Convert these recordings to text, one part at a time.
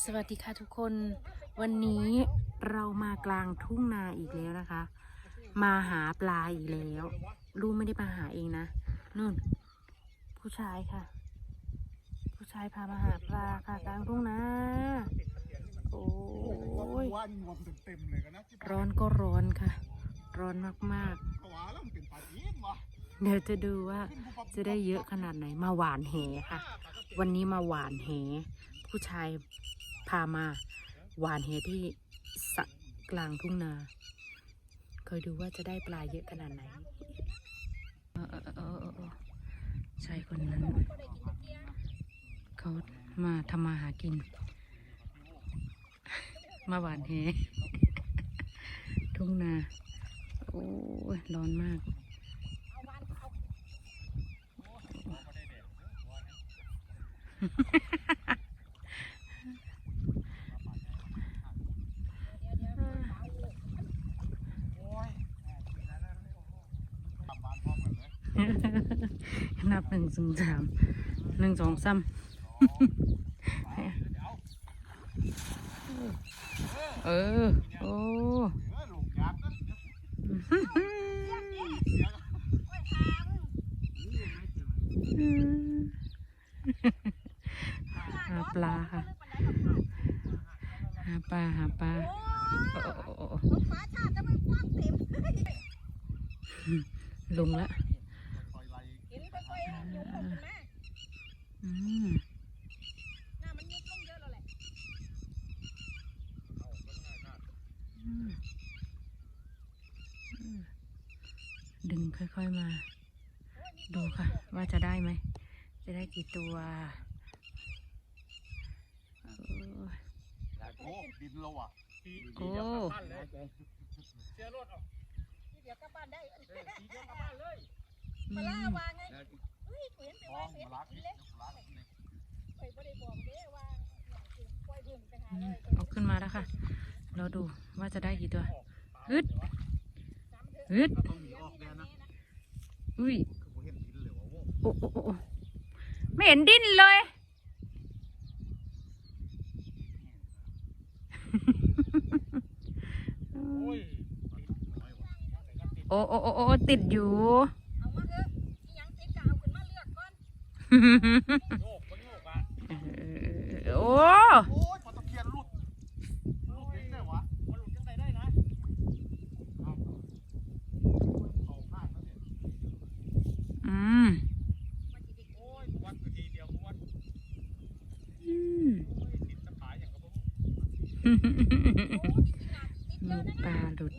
สวัสดีค่ะทุกคน วันนี้เรามากลางทุ่งนาอีกแล้วนะคะ มาหาปลาอีกแล้วลูกไม่ได้มาหาเองนะนู่น ผู้ชายค่ะ ผู้ชายพามาหาปลาค่ะกลางทุ่งนาโอ้ยว่านี่งวมเต็มๆเลยกันนะที่ร้อนก็ร้อนค่ะ ร้อนมากผวาแล้วมันเป็นปลาจีนวะๆเดี๋ยวจะดูว่าจะได้เยอะขนาดไหนมาหวานแหค่ะ วันนี้มาหวานแห ผู้ชายพามาหวานแหที่สระกลางทุ่งนา คอยดูว่าจะได้ปลาเยอะขนาดไหนชายคนนั้น เขามาทำมาหากิน มาหวานแหทุ่งนา โอ้ยร้อนมากกลับบ้านพร้อมกั นเลยนับหนึ่งสองสามหนึ่งสองสามเออ โอ้เออลงยากนะเสียหาปลาค่ะ หาปลา หาปลาโอ้โอ้โอ้โอ้ฟ้าชาติจะไม่คว้างเต็มลงละ คอยไล่ เห็นค่อ ยๆยุบลงมาอืมน้ามันยุบลงเยอะแล้วแหละอืมอืมดึงค่อยๆมา ดูค่ะ ว่าจะได้ไหม จะได้กี่ตัวโอ้ยโอ้ดินเราอะโอ้เสียรถอะเดี๋ยวกลับบ้านได้เดียวกลับบ้านเลยมาล่าวางไง เลยเอาขึ้นมาแล้วค่ะ เราดูว่าจะได้กี่ตัวฮึดฮึดต้องหนีออกแน่นะอุ้ยคือผมเห็นดินเลยว่าโว้โอ้โอ้โอ้โอ้ไม่เห็นดิ้นเลย โอ้ยโอ้โอ้โอ้โอ้ติดอยู่เอ มีปลาหลุด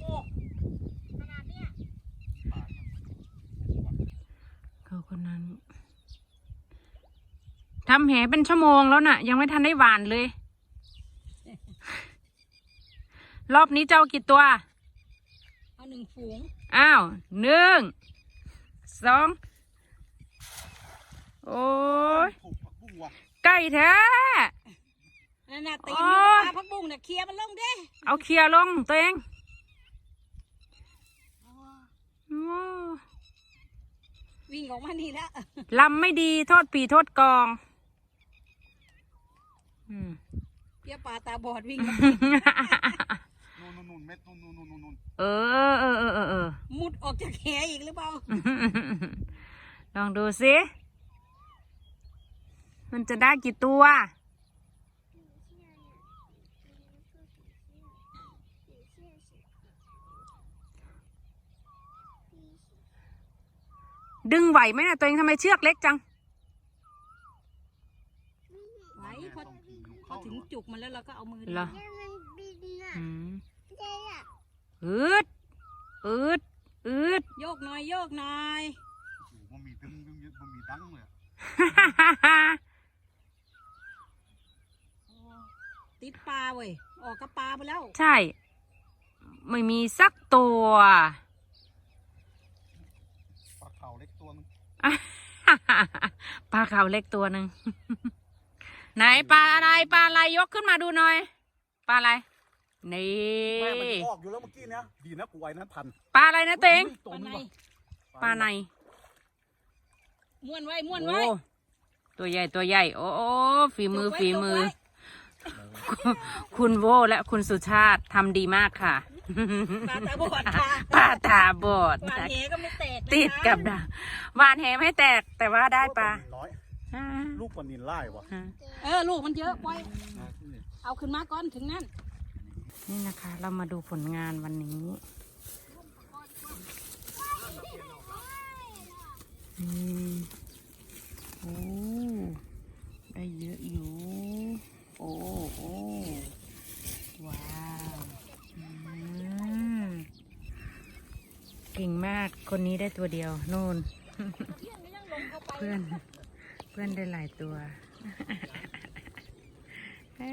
เขาคนนั้นทำแหเป็นชั่วโมงแล้วน่ะ ยังไม่ทันได้หวานเลย รอบนี้เจ้ากี่ตัว เอาหนึ่งฝูง อ้าวหนึ่งสองโอ้ยถูกผักบุ้งว่ะใกล้แท้ นั่นน่ะตีนโอ้ยปลาพักบุ้งน่ะเคลียร์มันลงเด้เอาเคลียร์ลงตัวเองโอ้วิ่งออกมานี่แล้วลำไม่ดีโทษปีโทษกองอืมเดี๋ยวปลาตาบอดวิ่งมานู่นนู่นนู่นเม็ดนู่นนู่นนู่นนู่นนู่นเออเออเออเออเออมุดออกจากแหอีกหรือเปล่าลองดูสิมันจะได้กี่ตัว ดึงไหวไหมนะตัวเองทำไมเชือกเล็กจังไว้พอต้องกินลูกพอเข้าถึงจุกมันแล้วเราก็เอามือเหรอดึงอืมอืดอืดอืด โยกหน่อยโยกหน่อยโอ้โหมันมีดึงดึงมันมีดังเลยอะติดปลาเว้ยออกกับปลาไปแล้ว ใช่ ไม่มีสักตัว ปลาขาวเล็กตัวนึง ปลาขาวเล็กตัวหนึ่งไหนปลาอะไรปลาอะไรยกขึ้นมาดูหน่อยปลาอะไรนี่แม่มันออกอยู่แล้วเมื่อกี้เนี้ยดีนะกูไว้นั้นทันปลาอะไรนะเต็งตัวปลานึในงว่ะปลาในม้วนไว้ม้วนโอ้ไว้ตัวใหญ่ตัวใหญ่ โอ้โอ้ฝีมือจกไว้ฝีมือจกไว้คุณโวและคุณสุชาติทำดีมากค่ะ ปลาตาบอดค่ะปลาตาบอดหวานเหก็ไม่แตกนะคะติดกับดักหวานแหไม่แตกแต่ว่าได้ปลาน้อยอ่าลูกปลานินไล่วะอ่าเออลูกมันเยอะปล่อยเอาขึ้นมาก่อนถึงนั่นนี่นะคะ เรามาดูผลงานวันนี้อืมโอ้ได้เยอะอยู่ โอ้โอ้ว้าวอืม เก่งมากคนนี้ได้ตัวเดียวโน่น เพื่อน เพื่อนได้หลายตัวเอ้